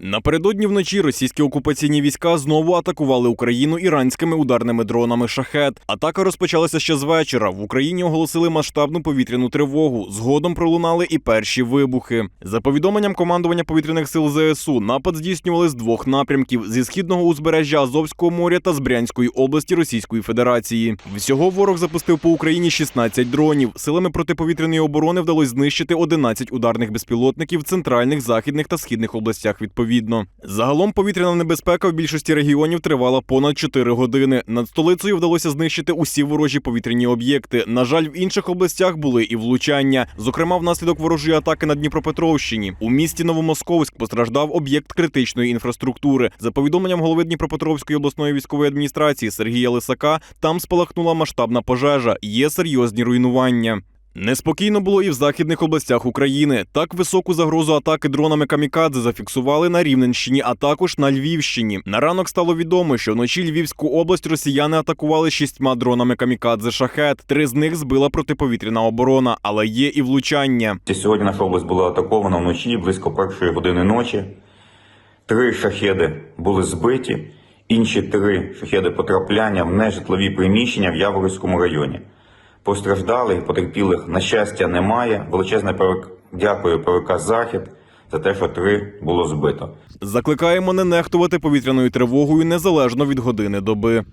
Напередодні вночі російські окупаційні війська знову атакували Україну іранськими ударними дронами шахет. Атака розпочалася ще з вечора. В Україні оголосили масштабну повітряну тривогу. Згодом пролунали і перші вибухи. За повідомленням командування повітряних сил ЗСУ, напад здійснювали з двох напрямків: зі східного узбережжя Азовського моря та з Брянської області Російської Федерації. Всього ворог запустив по Україні 16 дронів. Силами протиповітряної оборони вдалося знищити 11 ударних безпілотників в центральних, західних та східних областях відповідно. Загалом повітряна небезпека в більшості регіонів тривала понад 4 години. Над столицею вдалося знищити усі ворожі повітряні об'єкти. На жаль, в інших областях були і влучання. Зокрема, внаслідок ворожої атаки на Дніпропетровщині. У місті Новомосковськ постраждав об'єкт критичної інфраструктури. За повідомленням голови Дніпропетровської обласної військової адміністрації Сергія Лисака, там спалахнула масштабна пожежа. Є серйозні руйнування. Неспокійно було і в західних областях України. Так високу загрозу атаки дронами камікадзе зафіксували на Рівненщині, а також на Львівщині. На ранок стало відомо, що вночі Львівську область росіяни атакували шістьма дронами камікадзе шахет. Три з них збила протиповітряна оборона, але є і влучання. Сьогодні наша область була атакована вночі близько першої години ночі. Три шахеди були збиті, інші три шахеди потрапляння в нежитлові приміщення в Яворівському районі. Постраждалих, потерпілих, на щастя, немає. Величезне ПВК дякую ПВК Захід за те, що три було збито. Закликаємо не нехтувати повітряною тривогою незалежно від години доби.